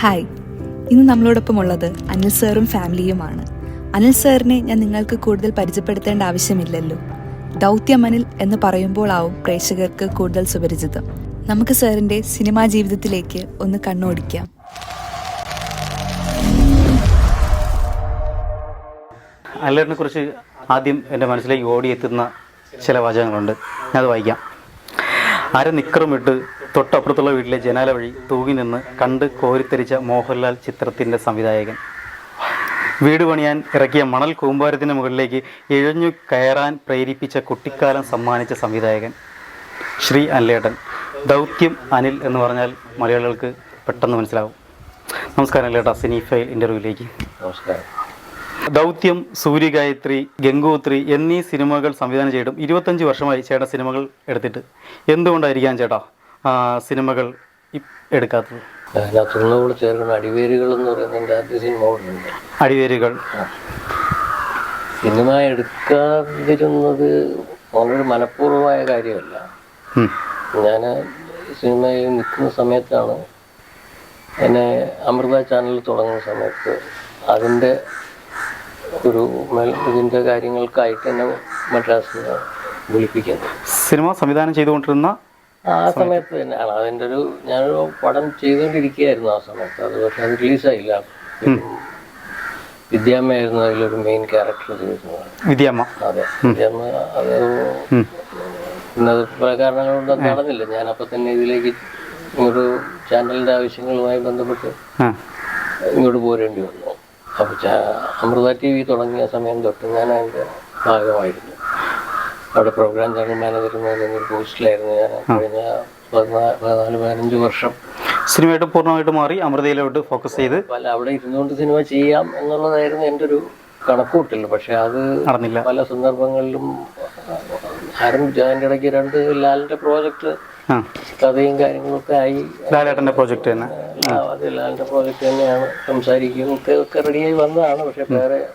Hi ഇന്ന് നമ്മളോടൊപ്പം ഉള്ളത് അനിൽ സാറും ഫാമിലിയുമാണ്. അനിൽ സാറിനെ ഞാൻ നിങ്ങൾക്ക് കൂടുതൽ പരിചയപ്പെടുത്തേണ്ട ആവശ്യമില്ലല്ലോ. ദൗത്യം അനിൽ എന്ന് പറയുമ്പോഴാവും പ്രേക്ഷകർക്ക് കൂടുതൽ സുപരിചിതം. നമുക്ക് സാറിന്റെ സിനിമാ ജീവിതത്തിലേക്ക് ഒന്ന് കണ്ണോടിക്കാം. അനിലിനെ കുറിച്ച് ആദ്യം എന്റെ മനസ്സിലേക്ക് ഓടിയെത്തുന്ന ചില വാചകങ്ങളുണ്ട്. ഞാനത് വായിക്കാം. അര നിക്കറും ഇട്ട് തൊട്ടപ്പുറത്തുള്ള വീട്ടിലെ ജനാല വഴി തൂങ്ങി നിന്ന് കണ്ട് കോരിത്തരിച്ച മോഹൻലാൽ ചിത്രത്തിന്റെ സംവിധായകൻ. വീട് പണിയാൻ ഇറക്കിയ മണൽ കൂമ്പാരത്തിന് മുകളിലേക്ക് ഇഴഞ്ഞു കയറാൻ പ്രേരിപ്പിച്ച കുട്ടിക്കാലം സമ്മാനിച്ച സംവിധായകൻ ശ്രീ അനിലേട്ടൻ. ദൗത്യം അനിൽ എന്ന് പറഞ്ഞാൽ മലയാളികൾക്ക് പെട്ടെന്ന് മനസ്സിലാവും. നമസ്കാരം അല്ലേട്ട സിനി ഫൈൽ ഇന്റർവ്യൂവിലേക്ക്. നമസ്കാരം. ദൗത്യം സൂര്യഗായത്രി ഗംഗോത്രി എന്നീ സിനിമകൾ സംവിധാനം ചെയ്തിട്ടും ഇരുപത്തഞ്ച് വർഷമായി ചേട്ടൻ സിനിമകൾ എടുത്തിട്ട്. എന്തുകൊണ്ടായിരിക്കാം ചേട്ടാ? സിനിമകൾ എടുക്കാത്തത്? അതിനകത്തൊന്നും കൂടെ ചേർക്കുന്ന അടിവേരുകൾ എന്ന് പറയുന്ന എന്റെ ആദ്യ സിനിമ ഉണ്ട് അടിവേരുകൾ. സിനിമ എടുക്കാതിരുന്നത് വളരെ മനഃപൂർവമായ കാര്യമല്ല. ഞാൻ സിനിമയിൽ നിൽക്കുന്ന സമയത്താണ് എന്നെ അമൃത ചാനൽ തുടങ്ങുന്ന സമയത്ത് അതിന്റെ ഒരു ഇതിന്റെ കാര്യങ്ങൾക്കായിട്ട് എന്നെ മദ്രാസിൽ നിന്ന് വിളിപ്പിക്കുന്നത്. സിനിമ സംവിധാനം ചെയ്തുകൊണ്ടിരുന്ന ആ സമയത്ത്. തന്നെയാണ്. അതിന്റെ ഒരു ഞാനൊരു പടം ചെയ്തുകൊണ്ടിരിക്കുകയായിരുന്നു ആ സമയത്ത്. അത് പക്ഷെ അത് റിലീസായില്ല. വിദ്യാമ്മയായിരുന്നു അതിലൊരു മെയിൻ ക്യാരക്ടർ ചെയ്തിരുന്നത് വിദ്യാമ്മ. അതെ. വിദ്യാമ്മ അത്. പിന്നെ പല കാരണങ്ങൾ കൊണ്ട് നടന്നില്ല. ഞാനപ്പോൾ തന്നെ ഇതിലേക്ക് ഒരു ചാനലിന്റെ ആവശ്യങ്ങളുമായി ബന്ധപ്പെട്ട് ഇങ്ങോട്ട് പോരേണ്ടി വന്നു. അപ്പോൾ അമൃത ടി വി തുടങ്ങിയ സമയം തൊട്ട് ഞാൻ അതിന്റെ ഭാഗമായിരുന്നു. അവിടെ പ്രോഗ്രാം ജനറൽ മാനേജർ എന്ന് പറയുന്ന പോസ്റ്റിലായിരുന്നു ഞാൻ. കഴിഞ്ഞ പതിനാ- പതിനാല് പതിനഞ്ച് വർഷം. സിനിമയായിട്ട് പൂർണമായിട്ട് മാറി അമൃതയിലോട്ട് ഫോക്കസ് ചെയ്ത്. പല അവിടെ ഇരുന്നുകൊണ്ട് സിനിമ ചെയ്യാം എന്നുള്ളതായിരുന്നു എന്റെ ഒരു കണക്കൂട്ടൽ. പക്ഷെ അത് നടന്നില്ല. പല സന്ദർഭങ്ങളിലും ആരംഭിച്ചു അതിന്റെ ഇടയ്ക്ക് രണ്ട് ലാലിന്റെ പ്രോജക്റ്റ് കഥയും കാര്യങ്ങളൊക്കെ ആയി. ലാലേട്ടന്റെ പ്രോജക്റ്റ് തന്നെ. അത് ലാലിന്റെ പ്രോജക്റ്റ് തന്നെയാണ് സംസാരിക്കുകയും ഒക്കെ ഒക്കെ റെഡിയായി വന്നതാണ്. പക്ഷെ വേറെ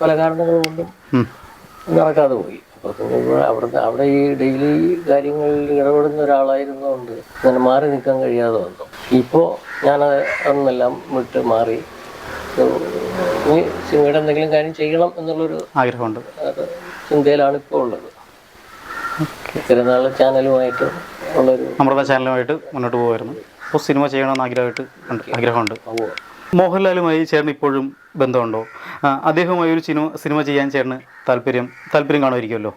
പല കാരണങ്ങൾ കൊണ്ടും. നടക്കാതെ പോയി. അവിടുത്തെ അവിടെ ഈ ഡെയിലി കാര്യങ്ങളിൽ ഇടപെടുന്ന ഒരാളായിരുന്നുകൊണ്ട് അങ്ങനെ മാറി നിൽക്കാൻ കഴിയാതെ വന്നു. ഇപ്പോൾ ഞാൻ അന്നെല്ലാം വിട്ട് മാറി. ഇനി സിനിമയുടെ എന്തെങ്കിലും കാര്യം ചെയ്യണം എന്നുള്ളൊരു ആഗ്രഹമുണ്ട്. അത് ചിന്തയിലാണ് ഇപ്പോൾ ഉള്ളത്. തിരുനാൾ ചാനലുമായിട്ട് ഉള്ളൊരു നമ്മുടെ ചാനലുമായിട്ട് മുന്നോട്ട് പോകുമായിരുന്നു അപ്പോൾ സിനിമ ചെയ്യണമെന്ന് ആഗ്രഹമായിട്ട് ആഗ്രഹമുണ്ട്. മോഹൻലാലുമായി ചേർന്ന് ഇപ്പോഴും ബന്ധമുണ്ടോ? അദ്ദേഹവുമായി ഒരു സിനിമ സിനിമ ചെയ്യാൻ ചേർന്ന് താല്പര്യം താല്പര്യം കാണുമായിരിക്കുമല്ലോ.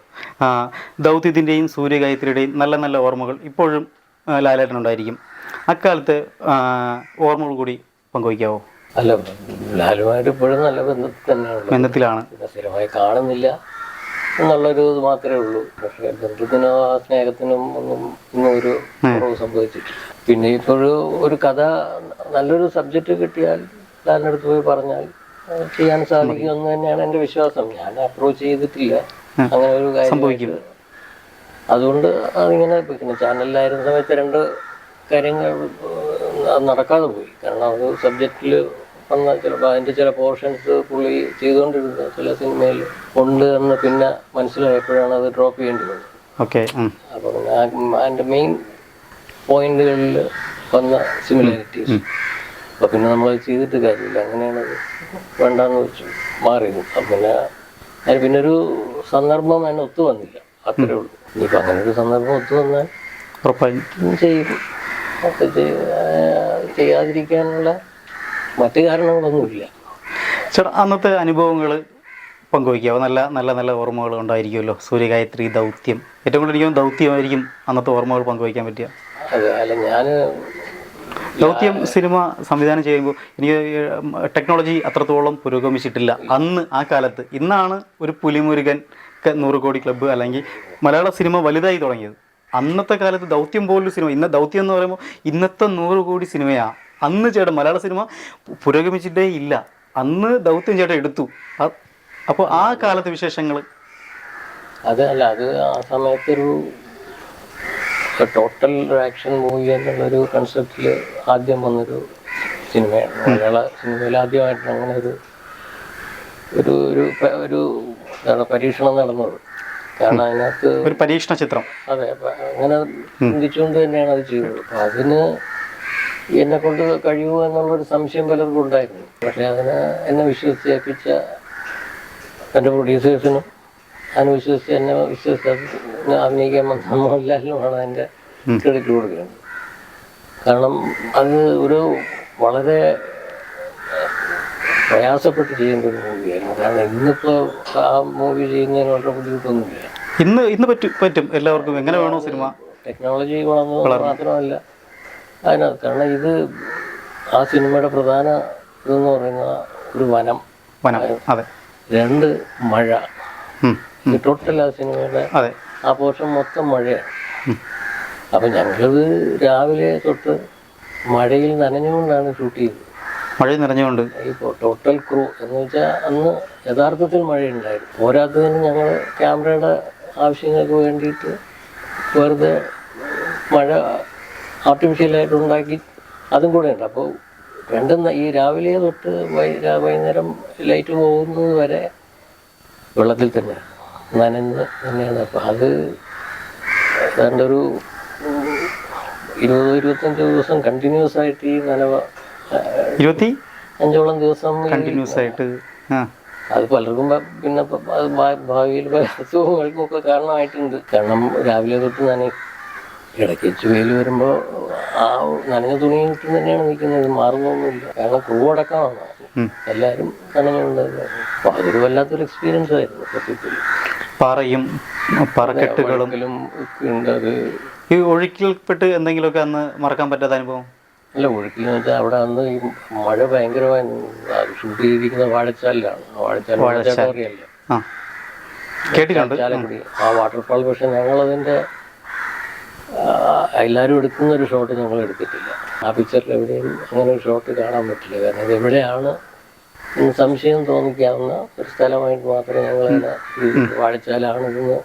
ദൗത്യത്തിന്റെയും സൂര്യഗായത്രിയുടെയും നല്ല നല്ല ഓർമ്മകൾ ഇപ്പോഴും ലാലേട്ടനുണ്ടായിരിക്കും. അക്കാലത്ത് ഓർമ്മകൾ കൂടി പങ്കുവയ്ക്കാവോ? അല്ല ലാലുമായിട്ട് ഇപ്പോഴും നല്ല ബന്ധത്തിൽ തന്നെയാണ്. ബന്ധത്തിലാണ്. സ്ഥിരമായി കാണുന്നില്ല. എന്നുള്ളൊരു ഇത് മാത്രമേ ഉള്ളൂ. പക്ഷേ ബന്ധത്തിനോ ആ സ്നേഹത്തിനും ഒന്നും ഇന്നും ഒരു കുറവ് സംഭവിച്ചിട്ടില്ല. പിന്നെ ഇപ്പോഴും ഒരു കഥ നല്ലൊരു സബ്ജക്റ്റ് കിട്ടിയാൽ ലാലിനടുത്ത് അടുത്ത് പോയി പറഞ്ഞാൽ ചെയ്യാൻ സാധിക്കും എന്ന് തന്നെയാണ് എന്റെ വിശ്വാസം. ഞാൻ അപ്രോച്ച് ചെയ്തിട്ടില്ല. അങ്ങനെ ഒരു. കാര്യം അതുകൊണ്ട് അതിങ്ങനെ പിന്നെ ചാനലിലായിരുന്ന സമയത്ത് രണ്ട് കാര്യങ്ങൾ നടക്കാതെ പോയി. കാരണം അത് സബ്ജക്റ്റിൽ വന്ന ചിലപ്പോൾ അതിന്റെ ചില പോർഷൻസ് പുള്ളി ചെയ്തുകൊണ്ടിരുന്ന ചില സിനിമയിൽ ഉണ്ട് എന്ന് പിന്നെ മനസ്സിലായപ്പോഴാണ് അത് ഡ്രോപ്പ് ചെയ്യേണ്ടി വന്നത്. ഓക്കെ ആ- അതിന്റെ മെയിൻ പോയിന്റുകളിൽ വന്ന സിമിലാരിറ്റീസ് അപ്പോൾ പിന്നെ നമ്മൾ ചെയ്തിട്ട് കാര്യമില്ല. അങ്ങനെയാണ് അത് വേണ്ടാന്ന് വെച്ചു മാറിയത്. അപ്പം പിന്നെ അതിന് പിന്നെ ഒരു സന്ദർഭം അതിന് ഒത്തു വന്നില്ല. അത്രേ ഉള്ളൂ. ഇനിയിപ്പോൾ അങ്ങനെ ഒരു സന്ദർഭം ഒത്തു വന്നാൽ ഉറപ്പായും. ചെയ്യും. ചെയ്യാതിരിക്കാനുള്ള മറ്റു കാരണങ്ങളൊന്നുമില്ല. ചേട്ടാ അന്നത്തെ അനുഭവങ്ങൾ പങ്കുവയ്ക്കാവോ? നല്ല നല്ല നല്ല ഓർമ്മകൾ ഉണ്ടായിരിക്കുമല്ലോ. സൂര്യഗായത്രി ദൗത്യം. ഏറ്റവും കൂടുതൽ എനിക്ക് ദൗത്യമായിരിക്കും അന്നത്തെ ഓർമ്മകൾ പങ്കുവയ്ക്കാൻ പറ്റിയ അല്ല ഞാൻ ദൗത്യം സിനിമ സംവിധാനം ചെയ്യുമ്പോൾ എനിക്ക് ടെക്നോളജി അത്രത്തോളം പുരോഗമിച്ചിട്ടില്ല. അന്ന് ആ കാലത്ത്. ഇന്നാണ് ഒരു പുലിമുരുകൻ നൂറ് കോടി ക്ലബ്ബ് അല്ലെങ്കിൽ മലയാള സിനിമ വലുതായി തുടങ്ങിയത്. അന്നത്തെ കാലത്ത് ദൗത്യം പോലൊരു സിനിമ. ഇന്ന ദൗത്യം എന്ന് പറയുമ്പോൾ ഇന്നത്തെ നൂറ് കോടി സിനിമയാണ് അന്ന് ചേട്ടൻ മലയാള സിനിമ പുരോഗമിച്ചിട്ടേ ഇല്ല. അന്ന് ദൗത്യം ചേട്ടൻ എടുത്തു. അപ്പോൾ ആ കാലത്തെ വിശേഷങ്ങൾ അത് അല്ല അത് ആ സമയത്തൊരു ടോട്ടൽ ആക്ഷൻ മൂവി എന്നുള്ളൊരു കൺസെപ്റ്റിൽ ആദ്യം വന്നൊരു സിനിമയാണ്. മലയാള സിനിമയിൽ ആദ്യമായിട്ടാണ് അങ്ങനെ ഒരു ഒരു ഒരു ഒരു പരീക്ഷണം നടന്നത്. കാരണം അതിനകത്ത് ഒരു പരീക്ഷണ ചിത്രം. അതെ അങ്ങനെ ചിന്തിച്ചുകൊണ്ട് തന്നെയാണ് അത് ചെയ്തത്. അപ്പൊ അതിന് എന്നെ കൊണ്ട് കഴിയുമോ എന്നുള്ളൊരു സംശയം പലർക്കും ഉണ്ടായിരുന്നു. പക്ഷെ അതിന് എന്നെ വിശ്വസിച്ചേൽപ്പിച്ച എന്റെ പ്രൊഡ്യൂസേഴ്സിനും അതിനെ വിശ്വസിച്ച് എന്നെ വിശ്വസിച്ച് അഭിനയിക്കാൻ വന്ന മോഹൻലാലിനുമാണ് അതിന്റെ ക്രെഡിറ്റ് കൊടുക്കുന്നത്. കാരണം അത് ഒരു വളരെ പ്രയാസപ്പെട്ട് ചെയ്യേണ്ട ഒരു മൂവിയായിരുന്നു. കാരണം ഇന്നിപ്പോൾ ആ മൂവി ചെയ്യുന്നതിന് വളരെ ബുദ്ധിമുട്ടൊന്നുമില്ല. ഇന്ന് ഇന്ന് പറ്റും പറ്റും. എല്ലാവർക്കും എങ്ങനെ വേണോ സിനിമ. ടെക്നോളജി വളർന്നു. മാത്രമല്ല. അതിനകത്ത്. കാരണം ഇത് ആ സിനിമയുടെ പ്രധാന ഇതെന്ന് പറയുന്ന ഒരു വനം. വനം അതെ. രണ്ട് മഴ. ടോട്ടൽ ആ സിനിമയുടെ അതെ. ആ പോർഷൻ മൊത്തം മഴയാണ്. അപ്പം ഞങ്ങൾക്കത് രാവിലെ തൊട്ട് മഴയിൽ നനഞ്ഞുകൊണ്ടാണ് ഷൂട്ട് ചെയ്തത്. മഴ നിറഞ്ഞുകൊണ്ട് ഇപ്പോൾ ടോട്ടൽ ക്രൂ എന്ന് വെച്ചാൽ അന്ന് യഥാർത്ഥത്തിൽ മഴയുണ്ടായിരുന്നു. പോരാത്തതിന് ഞങ്ങൾ ക്യാമറയുടെ ആവശ്യങ്ങൾക്ക് വേണ്ടിയിട്ട് വെറുതെ മഴ ആർട്ടിഫിഷ്യലായിട്ട് ഉണ്ടാക്കി അതും കൂടെ ഉണ്ട്. അപ്പോൾ രണ്ടും ഈ രാവിലെ തൊട്ട് വൈകുന്നേരം ലൈറ്റ് പോകുന്നത് വരെ വെള്ളത്തിൽ തന്നെ നനഞ്ഞ് തന്നെയാണ്. അപ്പോൾ അത് ഏതാണ്ട് ഒരു ഇരുപത് ഇരുപത്തഞ്ച് ദിവസം കണ്ടിന്യൂസ് ആയിട്ട് ഈ നനവ ഇരുപത്തി? അഞ്ചോളം ദിവസം കണ്ടിന്യൂസ് ആയിട്ട് അത് പലർക്കും പിന്നെ ഭാവിയിൽ പല അസുഖങ്ങൾക്കും ഒക്കെ കാരണമായിട്ടുണ്ട്. കാരണം രാവിലെ തൊട്ട് നനയും. ഇടയ്ക്ക് വെച്ച് വെയിൽ വരുമ്പോൾ ആ നനഞ്ഞ തുണി ഇട്ട് തന്നെയാണ് നിൽക്കുന്നത്. മാറുന്നൊന്നുമില്ല. കാരണം ക്രൂ അടക്കമാണ്. എല്ലാവരും നനഞ്ഞുണ്ടായിരുന്നു അപ്പോൾ അതൊരു വല്ലാത്തൊരു എക്സ്പീരിയൻസ് ആയിരുന്നു. സത്യത്തിൽ. പാറയും പാറക്കെട്ടുകളും. ഉണ്ട്. അത് ഈ ഒഴുക്കിൽപ്പെട്ട് എന്തെങ്കിലുമൊക്കെ അന്ന് മറക്കാൻ പറ്റാത്ത അനുഭവം? അല്ല ഒഴുക്കിലെന്ന് വെച്ചാൽ അവിടെ അന്ന് ഈ മഴ ഭയങ്കരമായി ഷൂട്ട് ചെയ്തിരിക്കുന്ന വാഴച്ചാലിലാണ്. വാഴച്ചാൽ വാഴച്ചാൽ. അറിയാലോ ആ. കേട്ടിട്ടുണ്ട്. ആ വാട്ടർഫാൾ പക്ഷെ ഞങ്ങളതിന്റെ എല്ലാവരും എടുക്കുന്ന ഒരു ഷോട്ട് ഞങ്ങൾ എടുത്തിട്ടില്ല. ആ പിക്ചറിൽ എവിടെയും അങ്ങനെ ഒരു ഷോട്ട് കാണാൻ പറ്റില്ല. കാരണം ഇത് എവിടെയാണ് എന്ന് സംശയം തോന്നിക്കാവുന്ന ഒരു സ്ഥലമായിട്ട് മാത്രമേ ഞങ്ങൾ വാഴച്ചാലാണിതെന്ന്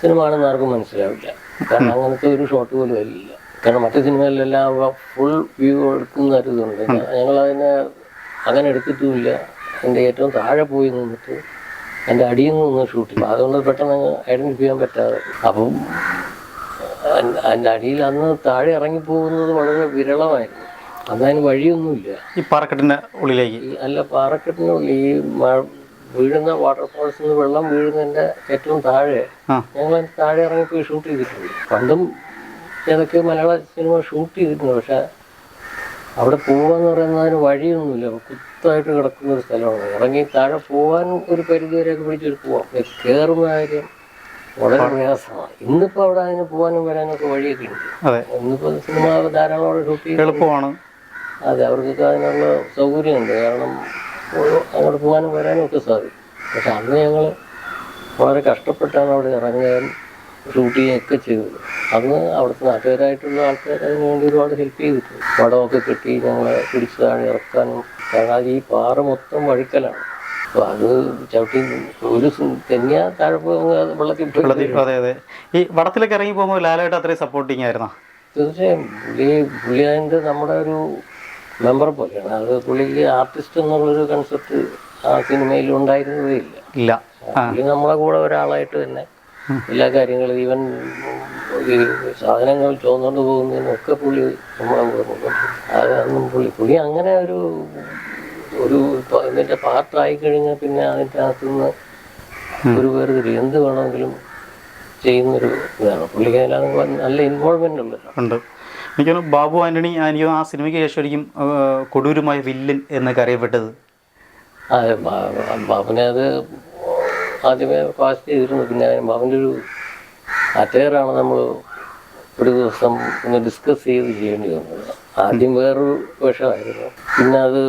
സിനിമ ആണെന്ന് ആർക്കും മനസ്സിലാവില്ല. കാരണം അങ്ങനത്തെ ഒരു ഷോട്ട് പോലും ഇല്ല. കാരണം മറ്റു സിനിമകളിലെല്ലാം ഫുൾ വ്യൂ എടുക്കുന്ന ഒരു ഇതുണ്ട് ഞങ്ങളതിനെ അങ്ങനെ എടുത്തിട്ടുമില്ല. എന്റെ ഏറ്റവും താഴെ പോയി നിന്നിട്ട് എന്റെ അടിയിൽ നിന്ന് ഷൂട്ട് ചെയ്യും അതുകൊണ്ട് പെട്ടെന്ന് ഐഡന്റിഫൈ ചെയ്യാൻ പറ്റാതെ. അപ്പം എന്റെ അടിയിൽ അന്ന് താഴെ ഇറങ്ങി പോകുന്നത് വളരെ വിരളമായിരുന്നു. അന്ന് അതിന് വഴിയൊന്നുമില്ല. ഈ പാറക്കെട്ടിന്റെ ഉള്ളിലേക്ക്? അല്ല അല്ല പാറക്കെട്ടിനുള്ളിൽ ഈ മഴ വീഴുന്ന വാട്ടർഫോൾസിൽ നിന്ന് വെള്ളം വീഴുന്നതിന്റെ ഏറ്റവും താഴെ ഞങ്ങൾ താഴെ ഇറങ്ങിപ്പോയി ഷൂട്ട് ചെയ്തിട്ടുണ്ട്. പണ്ടും ഏതൊക്കെ മലയാള സിനിമ ഷൂട്ട് ചെയ്തിട്ടുണ്ട്. പക്ഷെ അവിടെ പോവാന്ന് പറയുന്നതിന് വഴിയൊന്നുമില്ല. കുത്തായിട്ട് കിടക്കുന്ന ഒരു സ്ഥലമാണ്. ഇറങ്ങി താഴെ പോകാൻ ഒരു പരിധി വരെയൊക്കെ പിടിച്ചൊരു പോവാം. കയറുന്ന കാര്യം വളരെ പ്രയാസമാണ്. ഇന്നിപ്പോൾ അവിടെ അതിന് പോകാനും വരാനൊക്കെ വഴിയൊക്കെ ഉണ്ട്. ഇന്നിപ്പോൾ സിനിമ ധാരാളം ഷൂട്ട് എളുപ്പമാണ്. അതെ അവർക്കൊക്കെ അതിനുള്ള സൗകര്യമുണ്ട്. കാരണം അങ്ങോട്ട് പോകാനും വരാനും ഒക്കെ സാധിക്കും. പക്ഷെ അന്ന് ഞങ്ങൾ വളരെ കഷ്ടപ്പെട്ടാണ് അവിടെ ഇറങ്ങുകയും ഷൂട്ട് ചെയ്യുകയൊക്കെ ചെയ്തത്. അന്ന് അവിടുത്തെ നാട്ടുകാരായിട്ടുള്ള ആൾക്കാർ അതിന് വേണ്ടി ഒരുപാട് ഹെൽപ്പ് ചെയ്തിട്ടുണ്ട്. പടമൊക്കെ കെട്ടി ഞങ്ങളെ പിടിച്ച് താഴെ ഇറക്കാനും കാരണം ഈ പാറ മൊത്തം വഴുക്കലാണ്. അപ്പോൾ അത് ചവിട്ടി ഒരു തെന്നിയ താഴെ അത് വെള്ളത്തിൽ വെള്ളത്തിൽ അതെ അതെ. ഈ വടത്തിലൊക്കെ ഇറങ്ങി പോകുമ്പോൾ ലാലായിട്ട് അത്രയും സപ്പോർട്ടിങ് ആയിരുന്നോ? തീർച്ചയായും. പുള്ളി പുള്ളി അതിന്റെ നമ്മുടെ ഒരു മെമ്പർ പോലെയാണ്. അത് പുള്ളിക്ക് ആർട്ടിസ്റ്റ് എന്നുള്ളൊരു കൺസെപ്റ്റ് ആ സിനിമയിൽ ഉണ്ടായിരുന്നതേ ഇല്ല. ഇല്ല. പുള്ളി നമ്മളെ കൂടെ ഒരാളായിട്ട് തന്നെ എല്ലാ കാര്യങ്ങളും ഈവൻ ഈ സാധനങ്ങൾ ചോന്നുകൊണ്ട് പോകുന്നതിനൊക്കെ പുള്ളി നമ്മളെ കൂടെ പോകും. അതൊന്നും പുള്ളി പുള്ളി അങ്ങനെ ഒരു ഒരു ഇതിന്റെ പാർട്ടായി കഴിഞ്ഞാൽ പിന്നെ അതിന്റെ അകത്തുനിന്ന് ഒരു വേർതിരി എന്ത് വേണമെങ്കിലും ചെയ്യുന്നൊരു ഇതാണ്. പുള്ളിക്ക് അതിലാണ് നല്ല ഇൻവോൾവ്മെന്റ് ഉള്ളത്. ഉണ്ട്. എനിക്ക് ബാബു ആന്റണി എനിക്ക് ആ സിനിമയ്ക്ക് ശേഷമായിരിക്കും ആയിരിക്കും കൊടൂരമായ വില്ലൻ എന്നൊക്കെ അറിയപ്പെട്ടത് അതെ ബാബുനെ അത് ആദ്യമേ കാസ്റ്റ് ചെയ്തിരുന്നു. പിന്നെ ബാബുന്റെ ഒരു അറ്റയറാണ് നമ്മൾ ഒരു ദിവസം ഒന്ന് ഡിസ്കസ് ചെയ്ത് ചെയ്യേണ്ടി വന്നത്. ആദ്യം വേറൊരു വിഷമായിരുന്നു. പിന്നെ അത്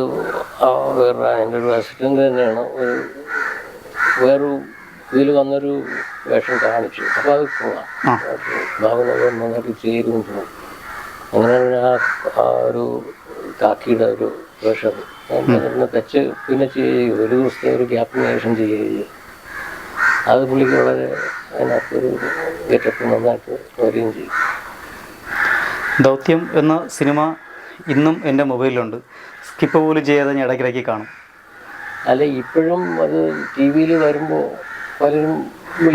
ആ വേറെ എന്റെ ഒരു അസിസ്റ്റന്റ് തന്നെയാണ് ഒരു വേറൊരു ഇതിൽ വന്നൊരു വേഷം കാണിച്ചു. അപ്പോൾ അത് പോവാം ബാബുനൊക്കെ നന്നായിട്ട് ചേരുന്നു തോന്നി അങ്ങനെ ആ ഒരു കാക്കിയുടെ ഒരു വേഷം. പിന്നെ തെച്ച് പിന്നെ ചെയ്യുക ഒരു ദിവസത്തെ ഒരു ഗ്യാപ്പിന് വേഷം ചെയ്യുക അത് പുള്ളിക്ക് വളരെ അതിനകത്തൊരു ഗെറ്റപ്പ് നന്നായിട്ട് വരികയും ചെയ്യും ദൗത്യം എന്ന സിനിമ ഇന്നും എന്റെ മൊബൈലിലുണ്ട്. സ്കിപ്പ് പോലും ചെയ്യാതെ ഞാൻ ഇടയ്ക്കിടയ്ക്ക് കാണും. അല്ല ഇപ്പോഴും അത് ടി വിയിൽ വരുമ്പോൾ പലരും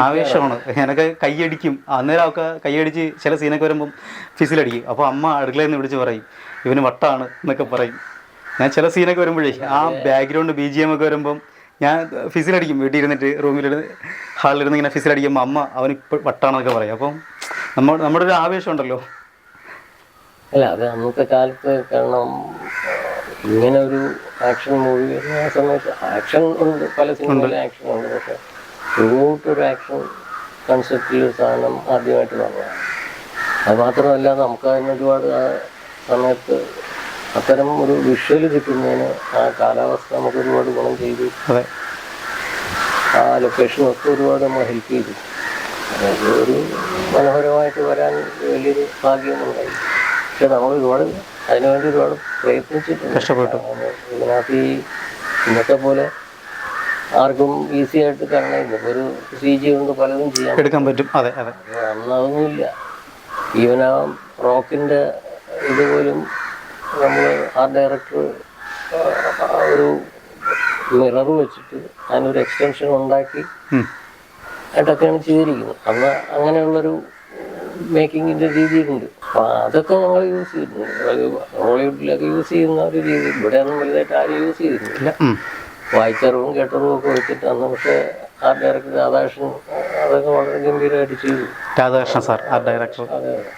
ആവേശമാണ്. ഞാനൊക്കെ കൈയടിക്കും. അന്നേരം ഒക്കെ കൈയടിച്ച് ചില സീനൊക്കെ വരുമ്പം ഫിസിലടിക്കും. അപ്പോൾ അമ്മ അടുക്കളയിൽ നിന്ന് വിളിച്ച് പറയും ഇവന് വട്ടാണ് എന്നൊക്കെ പറയും. ഞാൻ ചില സീനൊക്കെ വരുമ്പോഴേ ആ ബാക്ക്ഗ്രൗണ്ട് ബി ജി എം ഒക്കെ വരുമ്പം ഞാൻ ഫിസിലടിക്കും. വീട്ടിൽ ഇരുന്നിട്ട് റൂമിലിരുന്ന് ഹാളിലിരുന്ന് ഇങ്ങനെ ഫിസിലടിക്കുമ്പോൾ അമ്മ അവൻ ഇപ്പോൾ വട്ടാണെന്നൊക്കെ പറയും. അപ്പം നമ്മൾ നമ്മുടെ ഒരു ആവേശം ഉണ്ടല്ലോ. അല്ല അത് അന്നത്തെ കാലത്ത് കാരണം ഇങ്ങനെ ഒരു ആക്ഷൻ മൂവി വരുന്ന ആ സമയത്ത് ആക്ഷൻ ഉണ്ട് പല സിനിമയിലും ആക്ഷൻ ഉണ്ട് പക്ഷെ ത്രൂട്ട് ഒരു ആക്ഷൻ കൺസെപ്റ്റിൽ ഒരു സാധനം ആദ്യമായിട്ട് വന്നതാണ്. അത് മാത്രമല്ല നമുക്ക് അതിന് ഒരുപാട് ആ സമയത്ത് അത്തരം ഒരു വിഷ്വൽ കിട്ടുന്നതിന് ആ കാലാവസ്ഥ നമുക്ക് ഒരുപാട് ഗുണം ചെയ്തു. ആ ആ ലൊക്കേഷനൊക്കെ ഒരുപാട് നമ്മൾ ഹെൽപ്പ് ചെയ്തു. അതായത് ഒരു മനോഹരമായിട്ട് വരാൻ വലിയൊരു ഭാഗ്യമുണ്ടായി പക്ഷെ നമ്മൾ ഒരുപാട് അതിനുവേണ്ടി ഒരുപാട് പ്രയത്നിച്ചിട്ടുണ്ട്. കഷ്ടപ്പെട്ടു. ഇതിനകത്ത് ഈ ഇന്നത്തെ പോലെ ആർക്കും ഈസി ആയിട്ട് കാരണം ഇന്നിപ്പോൾ ഒരു സി ജി കൊണ്ട് പലതും ചെയ്യാൻ എടുക്കാൻ പറ്റും. അതെ അതെ. അത് അന്ന് അതൊന്നുമില്ല ഈവൻ ആ റോക്കിന്റെ ഇതുപോലും നമ്മൾ ആ ഡയറക്ടർ ഒരു മിറർ വെച്ചിട്ട് അതിനൊരു എക്സ്റ്റൻഷൻ ഉണ്ടാക്കി ആയിട്ടൊക്കെയാണ് ചെയ്തിരിക്കുന്നത്. അന്ന് അങ്ങനെയുള്ളൊരു മേക്കിങ്ങിന്റെ രീതിയുണ്ട് അപ്പോൾ അതൊക്കെ ഞങ്ങൾ യൂസ് ചെയ്തിട്ടുണ്ട്. അത് ഹോളിവുഡിലൊക്കെ യൂസ് ചെയ്യുന്ന ഒരു രീതി. ഇവിടെയൊന്നും വലുതായിട്ട് ആരും യൂസ് ഉം. വായിച്ചറിവും കേട്ടറിവും ഒക്കെ വെച്ചിട്ട് അന്ന് പക്ഷേ ആർട്ട് ഡയറക്ടർ രാധാകൃഷ്ണൻ അതൊക്കെ വളരെ ഗംഭീരമായിട്ട് ചെയ്തു. രാധാകൃഷ്ണൻ സാർ ആർട്ട് ഡയറക്ടർ അതെ അതെ.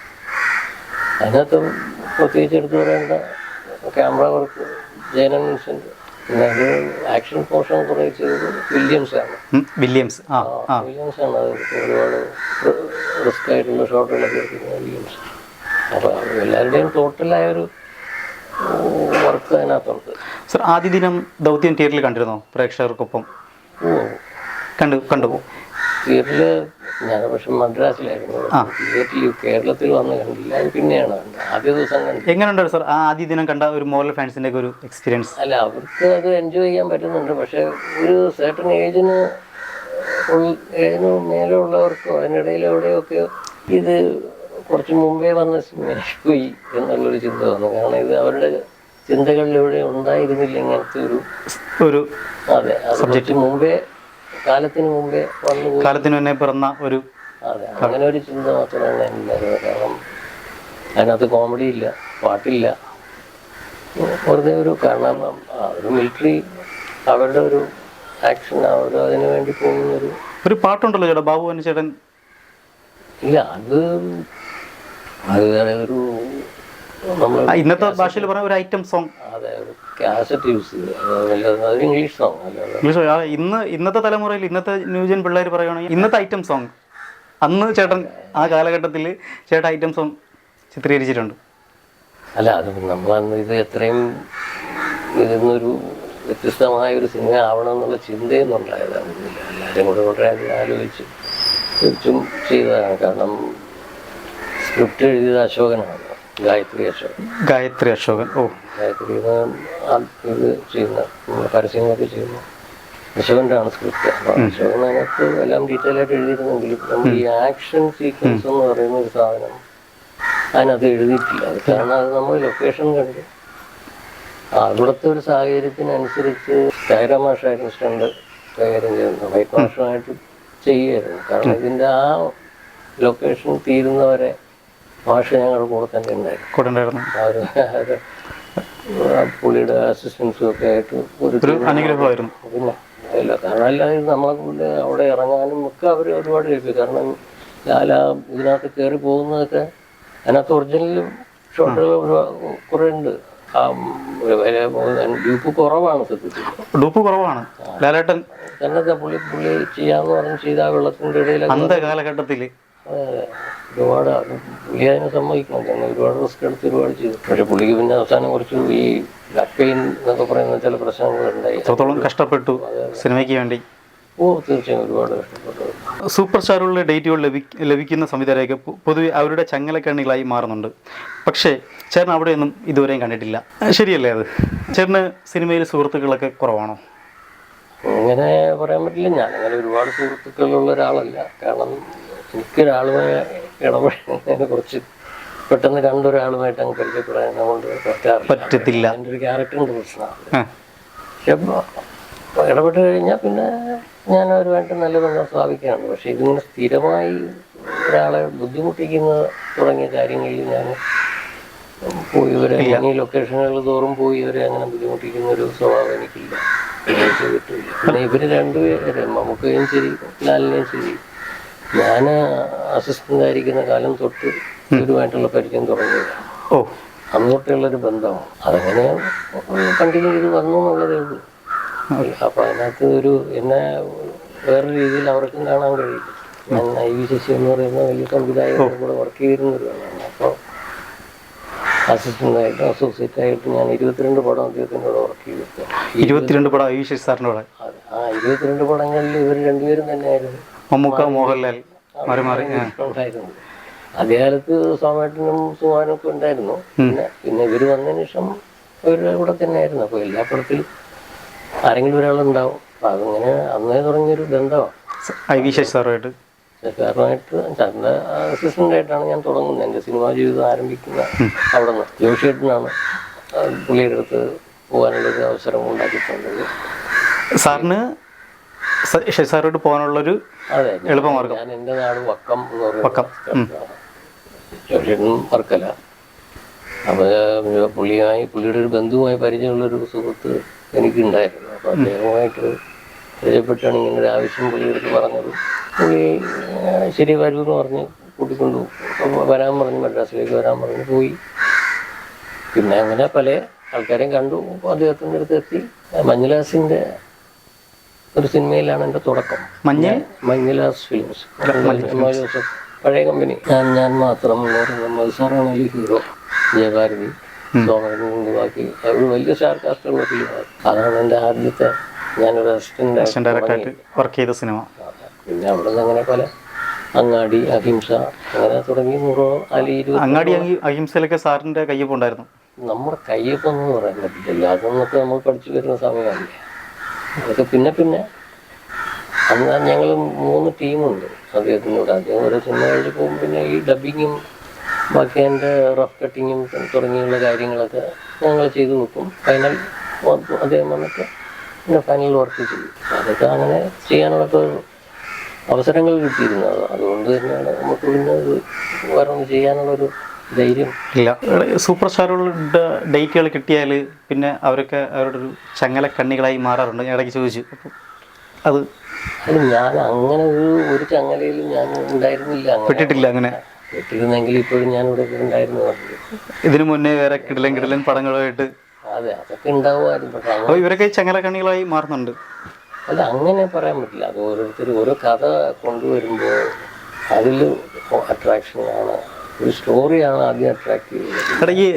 അതിനകത്ത് പ്രത്യേകിച്ച് എടുത്തു പറയേണ്ട ക്യാമറ വർക്ക് ജയനൻ വിൻസെന്റ് പിന്നെ ആക്ഷൻ പോർഷൻ കുറേ ചെയ്തത് വില്യംസ് ആണ് വില്യംസ്. ആ വില്യംസ് ആണ് അത് ഒരുപാട് റിസ്ക് ആയിട്ടുള്ള ഷോട്ടുകളൊക്കെ എടുക്കുന്നത് വില്യംസ്. അപ്പോൾ എല്ലാവരുടെയും ടോട്ടലായ ഒരു വർക്ക് അതിനകത്തുണ്ട്. സർ ആദ്യ ദിനം ദൗത്യം തിയേറ്ററിൽ കണ്ടിരുന്നോ? പ്രേക്ഷകർക്കൊപ്പം. കണ്ടു കണ്ടു. തിയേറ്ററിൽ ഞാൻ പക്ഷെ മദ്രാസിലായിരുന്നു. തിയേറ്ററിൽ കേരളത്തിൽ വന്ന് കണ്ടില്ല. അത് പിന്നെയാണ് കണ്ടത്. ആദ്യ ദിവസം കണ്ടത്. എങ്ങനെയുണ്ട് സർ? ആ ആദ്യ ദിനം കണ്ട ഒരു മോറൽ ഫാൻസിന്റെ ഒരു എക്സ്പീരിയൻസ് അല്ല അവർക്ക് അത് എൻജോയ് ചെയ്യാൻ പറ്റുന്നുണ്ട്. പക്ഷെ ഒരു സർട്ടൺ ഏജിന് ഏജിന് മേലെ ഉള്ളവർക്കോ അതിനിടയിൽ എവിടെയൊക്കെ ഇത് കുറച്ച് മുമ്പേ വന്ന സിനിമയായി പോയി എന്നുള്ളൊരു ചിന്ത വന്നു. കാരണം ഇത് അവരുടെ ചിന്തകളിലൂടെ ഉണ്ടായിരുന്നില്ല ഇങ്ങനത്തെ ഒരു ഒരു അതെ അത് കുറച്ച് മുമ്പേ കാലത്തിന് മുമ്പേ വന്നു പോയി. കാലത്തിന് മുന്നേ പിറന്ന ഒരു അതെ അങ്ങനെ ഒരു ചിന്ത മാത്രമാണ് എന്റെ കാരണം അതിനകത്ത് കോമഡി ഇല്ല പാട്ടില്ല. വെറുതെ ഒരു കാരണം ആ ഒരു മിലിറ്ററി അവരുടെ ഒരു ആക്ഷൻ അവർ അതിനു വേണ്ടി പോകുന്നൊരു ഒരു പാട്ടുണ്ടല്ലോ ചേട്ടാ ബാബു ചേട്ടൻ ഇല്ല അത് അത് വേറെ ഒരു ഇന്നത്തെ ഭാഷയിൽ പറഞ്ഞ ഒരു item song cassette use English song English ഇന്ന് ഇന്നത്തെ തലമുറയിൽ ഇന്നത്തെ ന്യൂജൻ പിള്ളേർ പറയുകയാണെങ്കിൽ ഇന്നത്തെ ഐറ്റം സോങ് അന്ന് ചേട്ടൻ ആ കാലഘട്ടത്തിൽ ചേട്ടൻ ഐറ്റം സോങ് ചിത്രീകരിച്ചിട്ടുണ്ട്. അല്ല അത് നമ്മളന്ന് ഇത് എത്രയും ഇതെന്നൊരു വ്യത്യസ്തമായ ഒരു സിനിമ ആവണം എന്നുള്ള ചിന്തയൊന്നും ഉണ്ടായതാണ് എല്ലാവരും കൂടെ കൂടെ ആലോചിച്ച് ചെയ്തതാണ്. കാരണം സ്ക്രിപ്റ്റ് എഴുതിയത് അശോകനാണ്. ഗായത്രി അശോകൻ. ഗായത്രി അശോകൻ. ഓ. ഗായത്രി ഇത് ചെയ്യുന്ന പരസ്യങ്ങളൊക്കെ ചെയ്യുന്ന അശോകന്റെയാണ് സ്ക്രിപ്റ്റ്. അപ്പോൾ അശോകൻ അതിനകത്ത് എല്ലാം ഡീറ്റെയിൽ ആയിട്ട് എഴുതിയിരുന്നെങ്കിലും നമ്മൾ ഈ ആക്ഷൻ സീക്വൻസ് എന്ന് പറയുന്ന ഒരു സാധനം അതിനകത്ത് എഴുതിയിട്ടില്ല. കാരണം അത് നമ്മൾ ലൊക്കേഷൻ കണ്ട്. അവിടുത്തെ ഒരു സാഹചര്യത്തിനനുസരിച്ച് ടൈറ മാഷായിരുന്നു സ്റ്റണ്ട് കൈകാര്യം ചെയ്യുന്നത്. വൈറ്റ് മാഷുമായിട്ട് ചെയ്യുമായിരുന്നു കാരണം ഇതിന്റെ ആ ലൊക്കേഷൻ തീരുന്നവരെ മാഷ ഞങ്ങൾ കൂടെ തന്നെ ഉണ്ടായിരുന്നു. കൂടെ ഉണ്ടായിരുന്നു. ഒരു, പുള്ളിയുടെ അസിസ്റ്റൻസും ഒക്കെ ആയിട്ട് ഒരു അനുഗ്രഹമായിരുന്നു. പിന്നെ അല്ല കാരണം അല്ലാതെ നമ്മളെ കൂടെ അവിടെ ഇറങ്ങാനും ഒക്കെ അവർ ഒരുപാട് ലഭ്യ കാരണം ലാല ഇതിനകത്ത് കയറി പോകുന്നതൊക്കെ അതിനകത്ത് ഒറിജിനൽ ഷോട്ടുകൾ കുറേ ഉണ്ട്. ഡ്യൂപ്പ് കുറവാണ് സത്യത്തിൽ. ഡ്യൂപ്പ് കുറവാണ്. ലാലേട്ടൻ തന്നെ പുള്ളി പുള്ളി ചെയ്യാന്ന് പറഞ്ഞ് ചെയ്ത വെള്ളത്തിന്റെ ഇടയിലൊക്കെ അന്ത കാലഘട്ടത്തിൽ ഒരുപാട് പുള്ളി അതിനെ സമ്മതിക്കണം. കാരണം ഒരുപാട് റിസ്ക് എടുത്ത് ഒരുപാട് ചെയ്തു. പക്ഷെ പുള്ളിക്ക് പിന്നെ അവസാനം കുറച്ച് ഈ ബാക്ക് പെയിൻ എന്നൊക്കെ പറയുന്ന ചില പ്രശ്നങ്ങൾ ഉണ്ടായി. എത്രത്തോളം കഷ്ടപ്പെട്ടു സിനിമയ്ക്ക് വേണ്ടി? ഓ തീർച്ചയായും ഒരുപാട് കഷ്ടപ്പെട്ടു. സൂപ്പർ സ്റ്റാറുകളുടെ ഡേറ്റുകൾ ലഭി ലഭിക്കുന്ന സംവിധായകരൊക്കെ പൊതുവെ അവരുടെ ചങ്ങലക്കണ്ണികളായി മാറുന്നുണ്ട്. പക്ഷേ ചേട്ടൻ അവിടെയൊന്നും ഇതുവരെയും കണ്ടിട്ടില്ല. ശരിയല്ലേ അത്? ചേട്ടന് സിനിമയിൽ സുഹൃത്തുക്കളൊക്കെ കുറവാണോ? അങ്ങനെ പറയാൻ പറ്റില്ല. ഞാനങ്ങനെ ഒരുപാട് സുഹൃത്തുക്കളുള്ള ഒരാളല്ല. കാരണം എനിക്കൊരാളുമായി ഇടപെടുന്നതിനെ കുറിച്ച് പെട്ടെന്ന് രണ്ടൊരാളുമായിട്ട് അങ്ങ് പരിചയപ്പെടാൻ കൊണ്ട് പറ്റത്തില്ല. എന്റെ ഒരു ക്യാരക്ടറിന്റെ പ്രശ്നമാണ്. പക്ഷെ ഇടപെട്ട് കഴിഞ്ഞാൽ പിന്നെ ഞാൻ അവരുമായിട്ട് നല്ല ബന്ധം സ്ഥാപിക്കുകയാണ് പക്ഷെ ഇതിങ്ങനെ സ്ഥിരമായി ഒരാളെ ബുദ്ധിമുട്ടിക്കുന്ന തുടങ്ങിയ കാര്യങ്ങളിൽ ഞാൻ പോയി ഇവരെ ഈ ലൊക്കേഷനുകൾ തോറും പോയി ഇവരെ അങ്ങനെ ബുദ്ധിമുട്ടിക്കുന്ന ഒരു സ്വഭാവം എനിക്കില്ല. ചെയ്തിട്ടില്ല. പിന്നെ ഇവർ രണ്ടുപേരും മമ്മൂക്കയും ശരി ലാലിനെയും ശരി. ഞാൻ അസിസ്റ്റന്റ് ആയിരിക്കുന്ന കാലം തൊട്ട് ഇവരുമായിട്ടുള്ള പരിചയം തുടങ്ങിയതാണ്. ഓ. അന്ന് തൊട്ടുള്ളൊരു ബന്ധമാണ്. അതങ്ങനെ കണ്ടിന്യൂ ചെയ്ത് വന്നു എന്നുള്ളതേ ഉള്ളൂ. അപ്പൊ അതിനകത്ത് ഒരു എന്നെ വേറെ രീതിയിൽ അവർക്കും കാണാൻ കഴിയില്ല. ഞാൻ ഐ വി ശശി എന്ന് പറയുന്ന വലിയ സംവിധായകരുടെ കൂടെ വർക്ക് ചെയ്തിരുന്ന ഒരു അപ്പോൾ അസിസ്റ്റന്റ് ആയിട്ടും അസോസിയേറ്റ് ആയിട്ടും ഞാൻ ഇരുപത്തിരണ്ട് പടം അദ്ദേഹത്തിന്റെ കൂടെ വർക്ക് ചെയ്തിട്ടുണ്ട് ഇരുപത്തിരണ്ട് പടം ഐ വി ശശി സാറിന്റെ കൂടെ. ആ ഇരുപത്തിരണ്ട് പടങ്ങളിൽ ഇവർ രണ്ടുപേരും തന്നെയായിരുന്നു. മമ്മൂക്ക മോഹൻലാൽ മാറി മാറി ആ. ഉണ്ടായിരുന്നത് ആദ്യകാലത്ത് സോമേട്ടനും സുഹാനും ഒക്കെ ഉണ്ടായിരുന്നു പിന്നെ പിന്നെ ഇവർ വന്നതിന് ശേഷം ഇവരുടെ കൂടെ തന്നെയായിരുന്നു. അപ്പൊ എല്ലാ പടത്തിലും ആരെങ്കിലും ഒരാളുണ്ടാവും. അപ്പൊ അതങ്ങനെ അന്നേ തുടങ്ങിയൊരു ബന്ധമാണ് ശശി സാറുമായിട്ട്. ചന്ദ അസിസ്റ്റന്റ് ആയിട്ടാണ് ഞാൻ തുടങ്ങുന്നത്. എന്റെ സിനിമാ ജീവിതം ആരംഭിക്കുന്ന അവിടെ നിന്ന് ജോഷിയേട്ടനാണ് പുള്ളിയുടെ അടുത്ത് പോകാനുള്ളൊരു അവസരം ഉണ്ടാക്കി തന്നത് സാറിന് സ- ശശി സാറുമായിട്ട് പോകാനുള്ളൊരു എളുപ്പമാർഗം. ഞാൻ എന്റെ നാട് വക്കം എന്ന് വക്കം, വർക്കല. അപ്പൊ പുള്ളിയായി പുള്ളിയുടെ ഒരു ബന്ധുവുമായി പരിചയമുള്ളൊരു സുഹൃത്ത് എനിക്കുണ്ടായിരുന്നു. അപ്പൊ അദ്ദേഹവുമായിട്ട് പരിചയപ്പെട്ടാണ് ഇങ്ങനെ ഒരു ആവശ്യം പുള്ളിയെടുത്ത് പറഞ്ഞത്. പുള്ളി ശരി വരൂ എന്ന് പറഞ്ഞ് കൂട്ടിക്കൊണ്ടു. വരാൻ പറഞ്ഞു മദ്രാസിലേക്ക് വരാൻ പറഞ്ഞു പോയി. പിന്നെ അങ്ങനെ പല ആൾക്കാരെയും കണ്ടു. അദ്ദേഹത്തിന്റെ അടുത്ത് എത്തി. മഞ്ഞുലാസിന്റെ ഒരു സിനിമയിലാണ് എന്റെ തുടക്കം. മഞ്ഞ? Manjilas films Joseph. പഴയ കമ്പനി. ഞാൻ ഞാൻ മാത്രം ഈ ഹീറോ ജയഭാരതി കൊണ്ട് ബാക്കി ഒരു വലിയ സ്റ്റാർ കാസ്റ്റുള്ള ഫിലിമാണ് അതാണ് എന്റെ ആദ്യത്തെ ഞാനൊരു അസിസ്റ്റന്റ് ഡയറക്ടറായിട്ട് വർക്ക് ചെയ്ത സിനിമ പിന്നെ അവിടെ നിന്ന് അങ്ങനെ പല അങ്ങാടി അഹിംസ അങ്ങനെ തുടങ്ങി നൂറോ അലി ഇരുപത് അങ്ങാടി അഹി- അഹിംസയിലൊക്കെ സാറിന്റെ കയ്യൊപ്പം ഉണ്ടായിരുന്നു നമ്മുടെ എന്ന് പറയാൻ പറ്റില്ല. അതൊന്നൊക്കെ നമ്മൾ പഠിച്ചു വരുന്ന സമയമല്ലേ അതൊക്കെ പിന്നെ പിന്നെ. അന്ന് ഞങ്ങൾ മൂന്ന് ടീമുണ്ട് അദ്ദേഹത്തിനോട്. അദ്ദേഹം ഓരോ സിനിമ കഴിഞ്ഞ് പോകും പിന്നെ ഈ ഡബിങ്ങും ബാക്കി എന്റെ റഫ് കട്ടിങ്ങും തുടങ്ങിയുള്ള കാര്യങ്ങളൊക്കെ ഞങ്ങൾ ചെയ്തു നോക്കും. ഫൈനൽ അദ്ദേഹം വന്നിട്ട് പിന്നെ ഫൈനൽ വർക്ക് ചെയ്യും. അതൊക്കെ അങ്ങനെ ചെയ്യാനുള്ള അവസരങ്ങൾ കിട്ടിയിരുന്നത് അതുകൊണ്ട് തന്നെയാണ് നമുക്ക് പിന്നെ ഒരു വേറെ ചെയ്യാനുള്ളൊരു ധൈര്യം? ഇല്ല. സൂപ്പർ സ്റ്റാറുകളുടെ ഡേറ്റുകൾ കിട്ടിയാൽ പിന്നെ അവരൊക്കെ അവരുടെ ഒരു ചങ്ങല കണ്ണികളായി മാറാറുണ്ട്. ഞാൻ ഇടയ്ക്ക് ചോദിച്ചു. അപ്പം അത് അത് ഞാൻ അങ്ങനെ ഒരു ഒരു ചങ്ങലയിലും ഞാൻ ഉണ്ടായിരുന്നില്ല അങ്ങനെ. പെട്ടിട്ടില്ല അങ്ങനെ. പെട്ടിരുന്നെങ്കിൽ ഇപ്പോഴും ഞാൻ ഇവിടെ ഉണ്ടായിരുന്നു. ഇതിനു മുന്നേ വേറെ കിടലൻ കിടലൻ പടങ്ങളുമായിട്ട്. അതെ അതൊക്കെ ഉണ്ടാവുമായിരുന്നു. പക്ഷെ അങ്ങനെ അപ്പോൾ ഇവരൊക്കെ ചങ്ങല കണ്ണികളായി മാറുന്നുണ്ട്. അല്ല അങ്ങനെ പറയാൻ പറ്റില്ല. അത് ഓരോരുത്തർ ഓരോ കഥ കൊണ്ടുവരുമ്പോൾ അതിൽ അട്രാക്ഷനാണ് ഒരു സ്റ്റോറിയാണ് ആദ്യം അട്രാക്ട് ചെയ്യുന്നത് ഇടയ്ക്ക്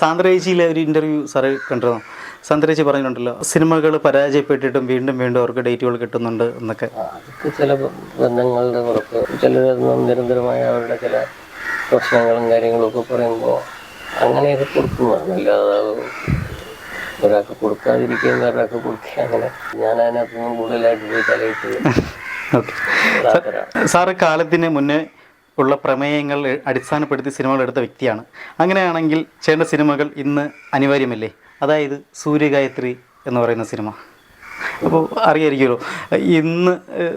സാന്ദ്രേച്ചിയിലെ ഒരു ഇന്റർവ്യൂ സാറ് കണ്ടിരുന്നു സാന്ദ്രേച്ചി പറഞ്ഞിട്ടുണ്ടല്ലോ സിനിമകൾ പരാജയപ്പെട്ടിട്ടും വീണ്ടും വീണ്ടും അവർക്ക് ഡേറ്റുകൾ കിട്ടുന്നുണ്ട് എന്നൊക്കെ. അതൊക്കെ ചില ബന്ധങ്ങളുടെ പുറത്ത് ചിലർ നിരന്തരമായ അവരുടെ ചില പ്രശ്നങ്ങളും കാര്യങ്ങളും ഒക്കെ പറയുമ്പോൾ അങ്ങനെയൊക്കെ കൊടുക്കുന്നതാണ് അല്ലാതെ ഒരാൾക്ക് കൊടുക്കാതിരിക്കുകയും വേറൊരാൾക്ക് കൊടുക്കുക അങ്ങനെ ഞാൻ അതിനകത്തൊന്നും കൂടുതലായിട്ട് പോയി തലയിട്ട് സാറ് കാലത്തിന് മുന്നേ ഉള്ള പ്രമേയങ്ങൾ അടിസ്ഥാനപ്പെടുത്തി സിനിമകൾ എടുത്ത വ്യക്തിയാണ്. അങ്ങനെയാണെങ്കിൽ ചേട്ട സിനിമകൾ ഇന്ന് അനിവാര്യമല്ലേ? അതായത് സൂര്യഗായത്രി എന്ന് പറയുന്ന സിനിമ. അപ്പോൾ അറിയായിരിക്കുമല്ലോ ഇന്ന്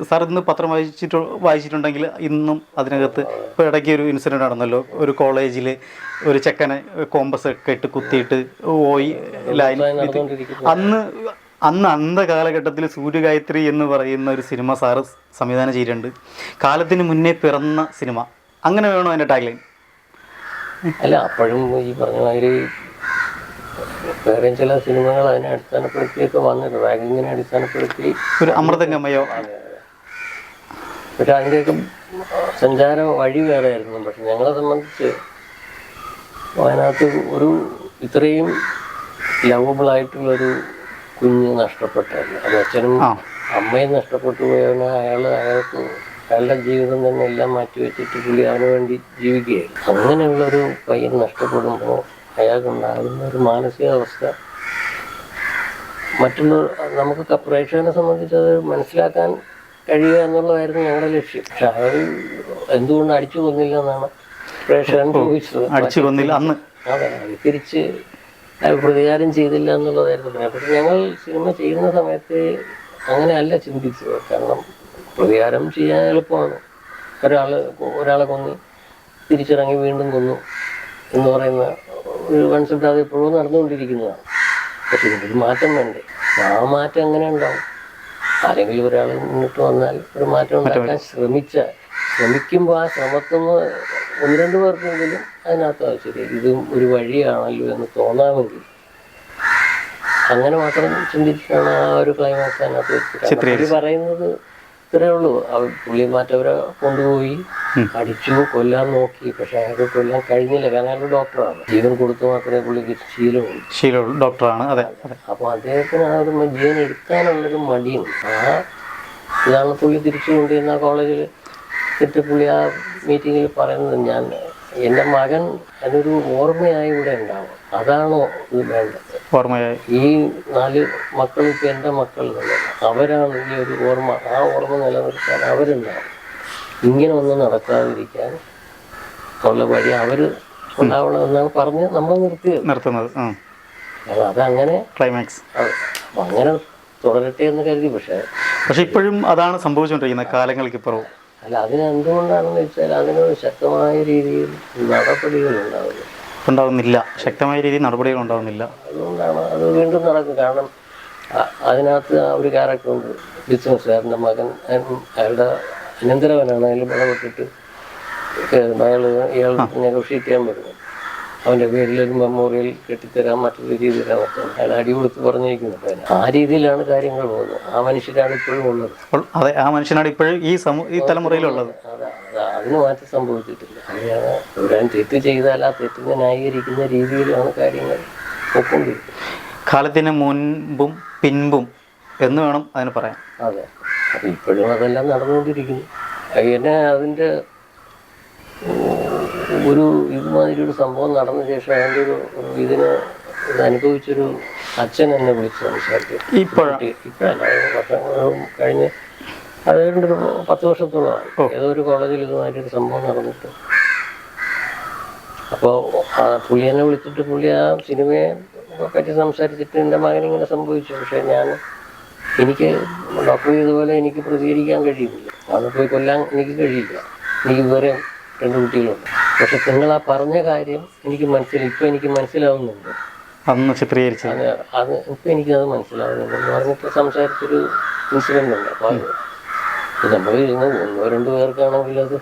സാർ ഇന്ന് പത്രം വായിച്ചിട്ട് വായിച്ചിട്ടുണ്ടെങ്കിൽ ഇന്നും അതിനകത്ത് ഇപ്പോൾ ഇടയ്ക്ക് ഒരു ഇൻസിഡന്റ് നടന്നല്ലോ. ഒരു കോളേജിൽ ഒരു ചെക്കനെ കോമ്പസ് ഒക്കെ ഇട്ട് കുത്തിയിട്ട് ഓയി ലൈൻ അന്ന് അന്ന് അന്ത കാലഘട്ടത്തിൽ സൂര്യഗായത്രി എന്ന് പറയുന്ന ഒരു സിനിമ സാറ് സംവിധാനം ചെയ്തിട്ടുണ്ട്. കാലത്തിന് മുന്നേ പിറന്ന സിനിമ. അങ്ങനെ വേണോ അതിന്റെ ടാഗ്ലൈൻ അല്ല അപ്പോഴും ഈ പറഞ്ഞ മാതിരി വേറെ ചില സിനിമകൾ അതിനെ അടിസ്ഥാനപ്പെടുത്തിയൊക്കെ വന്നിട്ട് റാഗിങ്ങിനെ അടിസ്ഥാനപ്പെടുത്തി ഒരു അമൃതംഗമയോ? പക്ഷെ അതിന്റെയൊക്കെ സഞ്ചാര വഴി വേറെ ആയിരുന്നു പക്ഷെ ഞങ്ങളെ സംബന്ധിച്ച് അതിനകത്ത് ഒരു ഇത്രയും ലവബിൾ ആയിട്ടുള്ളൊരു കുഞ്ഞ് നഷ്ടപ്പെട്ടായിരുന്നു. അത് അച്ഛനും. അമ്മയും നഷ്ടപ്പെട്ടു പോയവന് അയാൾ അയാൾക്ക് അയാളുടെ ജീവിതം തന്നെ എല്ലാം മാറ്റി വെച്ചിട്ട് പുള്ളി അവന് വേണ്ടി ജീവിക്കുകയായിരുന്നു. അങ്ങനെയുള്ളൊരു പയ്യൻ നഷ്ടപ്പെടുമ്പോൾ അയാൾക്കുണ്ടാകുന്ന ഒരു മാനസികാവസ്ഥ മറ്റുള്ള നമുക്ക് പ്രേക്ഷകനെ സംബന്ധിച്ച് അത് മനസ്സിലാക്കാൻ കഴിയുക എന്നുള്ളതായിരുന്നു ഞങ്ങളുടെ ലക്ഷ്യം. പക്ഷെ അവർ എന്തുകൊണ്ട് അടിച്ചു കൊന്നില്ല എന്നാണ് പ്രേക്ഷകൻ ചോദിച്ചത്. അടിച്ചു കൊന്നില്ല അന്ന്. അതെ. തിരിച്ച് പ്രതികാരം ചെയ്തില്ല എന്നുള്ളതായിരുന്നു. പക്ഷെ ഞങ്ങൾ സിനിമ ചെയ്യുന്ന സമയത്ത് അങ്ങനെയല്ല ചിന്തിച്ചത്. കാരണം പ്രതികാരം ചെയ്യാൻ എളുപ്പമാണ്. ഒരാൾ ഒരാളെ കൊന്നു തിരിച്ചിറങ്ങി വീണ്ടും കൊന്നു എന്ന് പറയുന്ന ഒരു കൺസെപ്റ്റ് അത് എപ്പോഴും നടന്നുകൊണ്ടിരിക്കുന്നതാണ്. പക്ഷെ ഇതിനൊരു മാറ്റം വേണ്ടേ? ആ മാറ്റം എങ്ങനെ ഉണ്ടാവും? ആരെങ്കിലും ഒരാൾ മുന്നിട്ട് വന്നാൽ ഒരു മാറ്റം ഉണ്ടാക്കാൻ ശ്രമിച്ചാൽ ശ്രമിക്കുമ്പോൾ ആ ശ്രമത്തുനിന്ന് ഒന്ന് രണ്ട് പേർക്കെങ്കിലും അതിനകത്ത് ആവശ്യമില്ല ഇതും ഒരു വഴിയാണല്ലോ എന്ന് തോന്നാമെങ്കിൽ അങ്ങനെ മാത്രം ചിന്തിച്ചാണ് ആ ഒരു ക്ലൈമാക്സ് അതിനകത്ത് വെച്ചത്. പറയുന്നത് ഇത്രേ ഉള്ളൂ. അവർ പുള്ളി മാറ്റവരെ കൊണ്ടുപോയി അടിച്ചു കൊല്ലാൻ നോക്കി. പക്ഷെ അയാൾക്ക് കൊല്ലാൻ കഴിഞ്ഞില്ല. കാരണം അയാൾ ഡോക്ടറാണ് ജീവൻ കൊടുത്തു മാത്രമേ പുള്ളിക്ക് ശീലമുള്ളൂ. ശീല ഡോക്ടറാണ് അതെ അതെ. അപ്പോൾ അദ്ദേഹത്തിന് ആ ഒരു ജീവൻ എടുക്കാനുള്ളൊരു മടിയും ആ ഇതാണ് പുള്ളി തിരിച്ചു കൊണ്ടുവന്ന കോളേജിൽ എന്നിട്ട് പുള്ളി ആ മീറ്റിങ്ങിൽ പറയുന്നത് ഞാൻ എന്റെ മകൻ അതൊരു ഓർമ്മയായി ഇവിടെ ഉണ്ടാവും. അതാണോ ഇത് വേണ്ടത്? ഓർമ്മയായി. ഈ നാല് മക്കൾ ഇപ്പം എന്റെ മക്കൾ അവരാണ് ഈ ഒരു ഓർമ്മ ആ ഓർമ്മ നിലനിർത്താൻ അവരുണ്ടാവും. ഇങ്ങനെ ഒന്നും നടക്കാതിരിക്കാൻ ഉള്ള വഴി അവർ ഉണ്ടാവണമെന്നാണ് പറഞ്ഞ് നമ്മൾ നിർത്തിയത്. നിർത്തുന്നത്. അതങ്ങനെ ക്ലൈമാക്സ് അങ്ങനെ തുടരട്ടെ എന്ന് കരുതി. പക്ഷേ പക്ഷെ ഇപ്പോഴും അതാണ് സംഭവിച്ചുകൊണ്ടിരിക്കുന്നത് കാലങ്ങൾക്കിപ്പുറവും. അല്ല അതിനെന്തുകൊണ്ടാണെന്ന് വെച്ചാൽ അതിനൊരു ശക്തമായ രീതിയിൽ നടപടികൾ ഉണ്ടാവില്ല ഉണ്ടാവുന്നില്ല. ശക്തമായ രീതിയിൽ നടപടികൾ ഉണ്ടാവുന്നില്ല. അതുകൊണ്ടാണ് അത് വീണ്ടും നടക്കും. കാരണം അതിനകത്ത് ആ ഒരു ക്യാരക്ടറുണ്ട് ബിസിനസ്സുകാരന്റെ മകൻ. അയാളുടെ അനന്തരവനാണ്. അതിൽ ഇടപെട്ടിട്ട് അയാൾ ഇയാൾ നെഗോഷിയേറ്റ് ചെയ്യാൻ വരുന്നത്. അവന്റെ പേരിൽ ഒരു മെമ്മോറിയൽ കെട്ടിത്തരാൻ മറ്റൊരു രീതി തരാൻ പറ്റും അയാൾ അടി കൊടുത്ത് പറഞ്ഞിരിക്കുന്നത് ആ രീതിയിലാണ് കാര്യങ്ങൾ പോകുന്നത്. ആ മനുഷ്യരാണ് ഇപ്പോഴും ഉള്ളത്. അതെ ആ മനുഷ്യനാണ് ഇപ്പോഴും ഈ ഈ തലമുറയിലുള്ളത്. അതാ അതാ അതിന് മാറ്റം സംഭവിച്ചിട്ടില്ല. അങ്ങനെയാണ് തെറ്റ് ചെയ്താൽ ആ തെറ്റിനെ ന്യായീകരിക്കുന്ന രീതിയിലാണ് കാര്യങ്ങൾ പോയിക്കൊണ്ടിരിക്കുന്നത്. കാലത്തിന് മുൻപും പിൻപും എന്ന് വേണം അതിന് പറയാൻ. അതെ ഇപ്പോഴും അതെല്ലാം നടന്നുകൊണ്ടിരിക്കുന്നു. അതിന്റെ അതിന്റെ ഒരു ഇതുമാതിരി ഒരു സംഭവം നടന്ന ശേഷം അതിന്റെ ഒരു ഇതിന് ഇത് അനുഭവിച്ചൊരു അച്ഛൻ എന്നെ വിളിച്ച് സംസാരിച്ചു. ഇപ്പോഴാണ് ഇപ്പോഴല്ല കഴിഞ്ഞ്. അതുകൊണ്ട് ഒരു പത്ത് വർഷത്തോളമാണ് ഏതോ ഒരു കോളേജിൽ ഇതുമാതിരി ഒരു സംഭവം നടന്നിട്ട്. അപ്പോൾ പുള്ളി എന്നെ വിളിച്ചിട്ട് പുള്ളി ആ സിനിമയെ പറ്റി സംസാരിച്ചിട്ട് എന്റെ മകൻ ഇങ്ങനെ സംഭവിച്ചു. പക്ഷേ ഞാൻ എനിക്ക് ഡോക്ടർ ചെയ്തതുപോലെ എനിക്ക് പ്രതികരിക്കാൻ കഴിയുന്നില്ല. അവിടെ പോയി കൊല്ലാൻ എനിക്ക് കഴിയില്ല. എനിക്ക് വേറെ രണ്ട് കുട്ടികളുണ്ട്. പക്ഷെ നിങ്ങൾ ആ പറഞ്ഞ കാര്യം എനിക്ക് മനസ്സിലായി ഇപ്പം എനിക്ക് മനസ്സിലാവുന്നുണ്ട്. അന്ന് ചിത്രീകരിച്ചു അത് അത് ഇപ്പം എനിക്കത് മനസ്സിലാവുന്നുണ്ട് എന്ന് പറഞ്ഞിട്ട് സംസാരിച്ചൊരു ഇൻസിഡന്റ് ഉണ്ട്. അപ്പോൾ അത് ഇന്ന് ഒന്നോ രണ്ടോ പേർക്കാണെങ്കിൽ അത്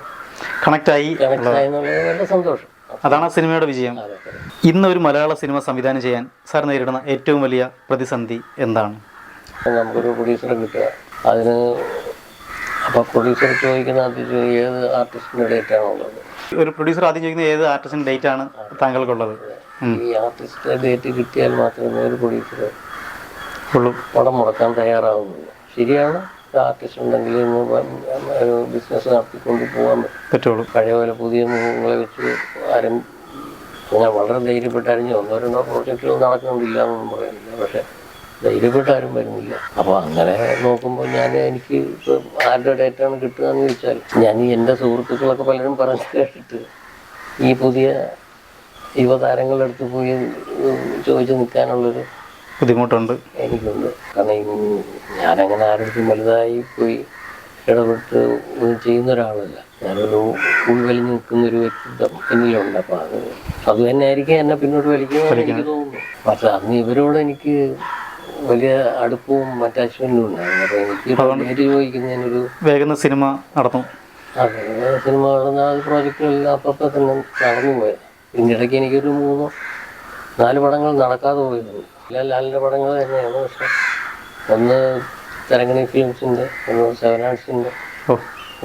കണക്റ്റായി കണക്ട് ആയെന്നുള്ളത് നല്ല സന്തോഷം. അതാണ് ആ സിനിമയുടെ വിജയം. ഇന്ന് ഒരു മലയാള സിനിമ സംവിധാനം ചെയ്യാൻ സാർ നേരിടുന്ന ഏറ്റവും വലിയ പ്രതിസന്ധി എന്താണ്? നമുക്കൊരു പ്രൊഡ്യൂസറെ കിട്ടുക. അതിന് അപ്പോൾ പ്രൊഡ്യൂസർ ചോദിക്കുന്ന ആദ്യം ഏത് ആർട്ടിസ്റ്റിന്റെ ഡേറ്റാണ് ഉള്ളത് ഒരു പ്രൊഡ്യൂസർ ആദ്യം ചോദിക്കുന്നത് ഏത് ആർട്ടിസ്റ്റിന്റെ ഡേറ്റ് ആണ് താങ്കൾക്കുള്ളത്? ഈ ആർട്ടിസ്റ്റിന്റെ ഡേറ്റ് കിട്ടിയാൽ മാത്രമേ ഒരു പ്രൊഡ്യൂസർ ഉള്ളൂ. പടം മുടക്കാൻ തയ്യാറാവുന്നുള്ളൂ ശരിയാണ്. ആർട്ടിസ്റ്റ് ഉണ്ടെങ്കിൽ ഒരു ബിസിനസ് നടത്തിക്കൊണ്ട് പോകാൻ പറ്റും. പറ്റുള്ളൂ. പഴയ പോലെ പുതിയ മുഖങ്ങളെ വെച്ച് ആരും ഞാൻ വളരെ ധൈര്യപ്പെട്ടായിരുന്നു ഒന്നോ രണ്ടോ പ്രോജക്റ്റുകൾ നടക്കുന്നുണ്ടില്ല എന്നൊന്നും പറയുന്നില്ല പക്ഷെ ധൈര്യപ്പെട്ട് ആരും വരുന്നില്ല. അപ്പോൾ അങ്ങനെ നോക്കുമ്പോൾ ഞാൻ എനിക്ക് ഇപ്പോൾ ആരുടെ ഡേറ്റാണ് കിട്ടുക എന്ന് ചോദിച്ചാൽ ഞാൻ എന്റെ സുഹൃത്തുക്കളൊക്കെ പലരും പറഞ്ഞു കേട്ടിട്ട് ഈ പുതിയ യുവതാരങ്ങളുടെ അടുത്ത് പോയി ചോദിച്ചു നിൽക്കാനുള്ളൊരു ബുദ്ധിമുട്ടുണ്ട്. എനിക്കുണ്ട്. കാരണം ഞാനങ്ങനെ ആരുടെ വലുതായി പോയി ഇടപെട്ട് ചെയ്യുന്ന ഒരാളല്ല ഞാനൊരു ഉൾവലിഞ്ഞ് നിൽക്കുന്ന ഒരു വ്യക്തിത്വം എന്നിലുണ്ട് അപ്പം അത് അത് തന്നെ ആയിരിക്കും എന്നെ പിന്നോട്ട് വലിക്കുമെന്ന് എനിക്ക് തോന്നുന്നു. പക്ഷെ അന്ന് ഇവരോട് എനിക്ക് വലിയ അടുപ്പവും മറ്റശ്വനും ഉണ്ടായിരുന്നു. എനിക്ക് ചോദിക്കുന്നതിനൊരു വേഗം സിനിമ നടന്നു. അതെ സിനിമ നടന്ന ആ അപ്പം തന്നെ നടന്നു പോയത് ഇതിനിടയ്ക്ക് എനിക്കൊരു മൂന്നോ നാല് പടങ്ങൾ നടക്കാതെ പോയിരുന്നു. എല്ലാ ലാലിന്റെ പടങ്ങൾ തന്നെയാണ്. പക്ഷെ ഒന്ന് തെരങ്ങണി ഫിലിംസിന്റെ ഒന്ന് സെവൻ ആർട്സിന്റെ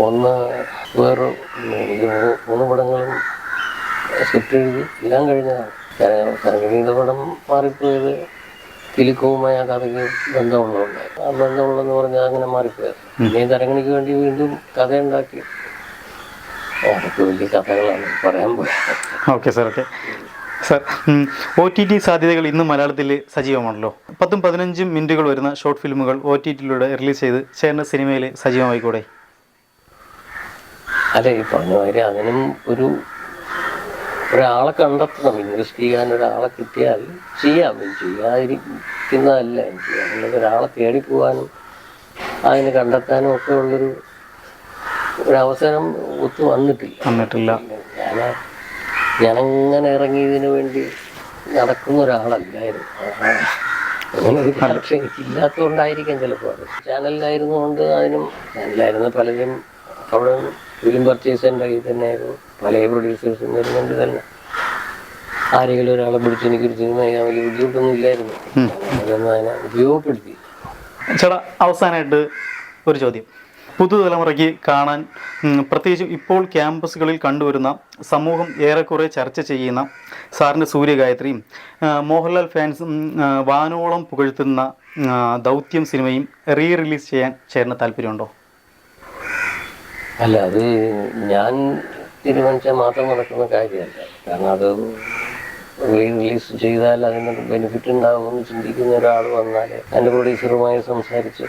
ഒന്ന് വേറെ മൂന്ന് പടങ്ങളും സ്ക്രിപ്റ്റ് എഴുതി എല്ലാം കഴിഞ്ഞതാണ്. തരങ്ങണിയുടെ പടം മാറിപ്പോയത് കിലുക്കവുമായി ആ കഥയ്ക്ക് ബന്ധമുള്ളതുണ്ട് ആ ബന്ധമുള്ളതെന്ന് പറഞ്ഞാൽ അങ്ങനെ മാറിപ്പോയത് പിന്നെ ഈ തരങ്ങണിക്ക് വേണ്ടി വീണ്ടും കഥയുണ്ടാക്കി. അതൊക്കെ വലിയ കഥകളാണ്. പറയാൻ പോയത് okay sir okay. Sir O T T സാധ്യതകൾ ഇന്ന് മലയാളത്തിൽ സജീവമാണല്ലോ. പത്തും പതിനഞ്ചും മിനിറ്റുകൾ വരുന്ന ഷോർട്ട് ഫിലിമുകൾ ഒ ടി ടിയിലൂടെ റിലീസ് ചെയ്ത് ചേർന്ന സിനിമയിൽ സജീവമായിക്കൂടെ? അല്ലെ ഈ പറഞ്ഞ മാതിരി അതിനും ഒരു ഒരാളെ കണ്ടെത്തണം. ഇൻവെസ്റ്റ് ചെയ്യാൻ ഒരാളെ കിട്ടിയാൽ ചെയ്യാം. ചെയ്യാതിരിക്കുന്നതല്ല. എനിക്ക് ഒരാളെ തേടിപ്പോവാനും അതിനെ കണ്ടെത്താനും ഒക്കെ ഉള്ളൊരു ഒരവസരം ഒത്തു വന്നിട്ടില്ല. വന്നിട്ടില്ല. ഞാൻ ഞാനങ്ങനെ ഇറങ്ങിയതിന് വേണ്ടി നടക്കുന്ന ഒരാളല്ലായിരുന്നു. അങ്ങനെ ഒരു ക്യാരക്ടർ എനിക്ക് ഇല്ലാത്തതുകൊണ്ടായിരിക്കാം ചിലപ്പോൾ അത്. ചാനലിലായിരുന്നുകൊണ്ട് അതിനും ചാനലിലായിരുന്ന പലരും അവിടെ ഫിലിം പർച്ചേസിന്റെ കയ്യിൽ തന്നെ പല പ്രൊഡ്യൂസേഴ്സും വരുന്നുണ്ട് തന്നെ. ആരെങ്കിലും ഒരാളെ പിടിച്ച് എനിക്കൊരു സിനിമ ചെയ്യാൻ വലിയ ബുദ്ധിമുട്ടൊന്നും ഇല്ലായിരുന്നു. അതൊന്നും അതിനെ ഉപയോഗപ്പെടുത്തി. ചേട്ടാ അവസാനമായിട്ട് ഒരു ചോദ്യം. പുതുതലമുറയ്ക്ക് കാണാൻ പ്രത്യേകിച്ചും ഇപ്പോൾ ക്യാമ്പസുകളിൽ കണ്ടുവരുന്ന സമൂഹം ഏറെക്കുറെ ചർച്ച ചെയ്യുന്ന സാറിന്റെ സൂര്യഗായത്രിയും മോഹൻലാൽ ഫാൻസും വാനോളം പുകഴ്ത്തുന്ന ദൗത്യം സിനിമയും റീ റിലീസ് ചെയ്യാൻ ചേട്ടന് താല്പര്യമുണ്ടോ? അല്ല അത് ഞാൻ തീരുമാനിച്ചാൽ മാത്രം നടക്കുന്ന കാര്യമല്ല. കാരണം അത് റിലീസ് ചെയ്താൽ അതിന് ബെനിഫിറ്റ് ഉണ്ടാകുമെന്ന് ചിന്തിക്കുന്ന ഒരാൾ വന്നാൽ എന്റെ പ്രൊഡ്യൂസറുമായി സംസാരിച്ച്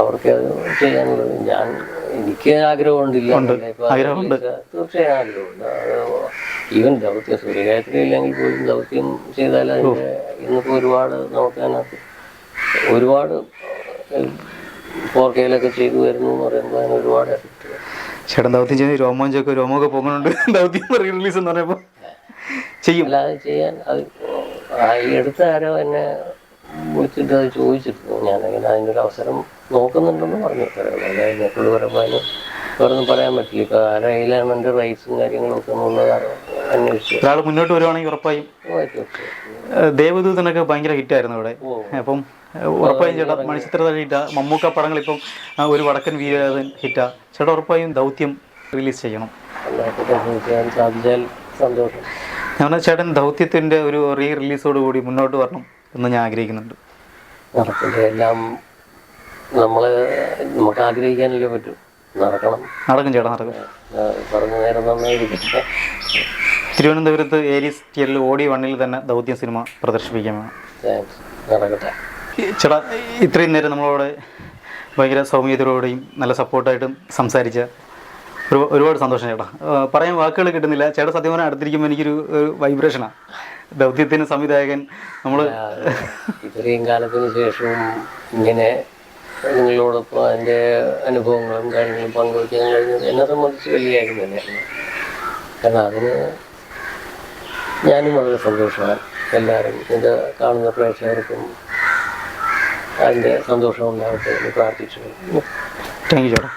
അവർക്ക് അത് ചെയ്യാനുള്ളത് ഞാൻ എനിക്ക് ആഗ്രഹമുണ്ടില്ല. ആഗ്രഹമുണ്ട്. തീർച്ചയായും ആഗ്രഹമുണ്ട്. ഈവൻ ദൗത്യം സൂര്യഗായത്രി ഇല്ലെങ്കിൽ പോലും ദൗത്യം ചെയ്താൽ അതിന്റെ ഇന്നിപ്പോൾ ഒരുപാട് നമുക്ക് അതിനകത്ത് ഒരുപാട് ഫോർ കെയിലൊക്കെ ചെയ്തു വരുന്നു എന്ന് പറയുമ്പോൾ അതിന് ഒരുപാട് എഫക്റ്റ് ചേട്ടൻ ദൗത്യം ചെയ്ത് രോമാഞ്ചൊക്കെ രോമമൊക്കെ പോകുന്നുണ്ട് ദൗത്യം റിലീസ് എന്ന് പറയുമ്പോൾ ചെയ്യും. അല്ലാതെ ചെയ്യാൻ അത് എടുത്ത ആരോ എന്നെ വിളിച്ചിട്ട് അത് ചോദിച്ചിരുന്നു. ഞാൻ അങ്ങനെ അതിന്റെ ഒരു അവസരം നോക്കുന്നുണ്ടെന്ന് പറഞ്ഞു. അതായത് എന്നോട് പറയുമ്പോൾ അതിന് വേറൊന്നും പറയാൻ പറ്റില്ല. ഇപ്പോൾ ആരായാലും എന്റെ എന്റെ റൈറ്റ്സും കാര്യങ്ങളും ഒക്കെ എന്നുള്ളത് അന്വേഷിച്ചു. ഒരാൾ മുന്നോട്ട് വരുവാണെങ്കിൽ ഉറപ്പായും. ദേവദൂതനൊക്കെ ഭയങ്കര ഹിറ്റായിരുന്നു ഇവിടെ. അപ്പം ഉറപ്പായും ചേട്ടാ മണിച്ചിത്ര ഹിറ്റാ. മമ്മൂക്ക പടങ്ങൾ ഇപ്പം ഒരു വടക്കൻ വീരൻ ഹിറ്റാ. ചേട്ടാ ഉറപ്പായും ദൗത്യം റിലീസ് ചെയ്യണം. സന്തോഷം ഞാൻ ചേട്ടൻ ദൗത്യത്തിന്റെ ഒരു റീ റിലീസോട് കൂടി മുന്നോട്ട് വരണം എന്ന് ഞാൻ ആഗ്രഹിക്കുന്നുണ്ട്. എല്ലാം നമ്മൾ നമുക്ക് ആഗ്രഹിക്കാനല്ലേ പറ്റും. നടക്കണം. നടക്കും ചേട്ടാ നടക്കും. പറഞ്ഞ നേരം തിരുവനന്തപുരത്ത് ഏരീസ് തിയേറ്ററിൽ ഓടി വണ്ണിൽ തന്നെ ദൗത്യം സിനിമ പ്രദർശിപ്പിക്കാൻ വേണം നടക്കട്ടെ. ചേട്ടാ ഇത്രയും നേരം നമ്മളോട് ഭയങ്കര സൗമ്യതയോടെയും നല്ല സപ്പോർട്ടായിട്ടും സംസാരിച്ച ഒരു ഒരുപാട് സന്തോഷം ചേട്ടാ. പറയാൻ വാക്കുകൾ കിട്ടുന്നില്ല. ചേട്ടാ സത്യം പറഞ്ഞാൽ അടുത്തിരിക്കുമ്പോൾ എനിക്കൊരു ഒരു വൈബ്രേഷനാണ് ദൗത്യത്തിന് സംവിധായകൻ നമ്മൾ ഇത്രയും കാലത്തിന് ശേഷവും ഇങ്ങനെ നിങ്ങളോടൊപ്പം അതിന്റെ അനുഭവങ്ങളും കാര്യങ്ങളും പങ്കുവയ്ക്കാൻ കഴിഞ്ഞത് എന്നെ സംബന്ധിച്ച് വലിയ കാര്യം തന്നെയാണ്. കാരണം അതിന് ഞാനും വളരെ സന്തോഷമാണ് എല്ലാവരും ഇത് കാണുന്ന പ്രേക്ഷകർക്കും അതിന്റെ സന്തോഷം ഉണ്ടാവട്ടെ എന്ന് പ്രാർത്ഥിച്ചു. താങ്ക് യു ചേട്ടാ.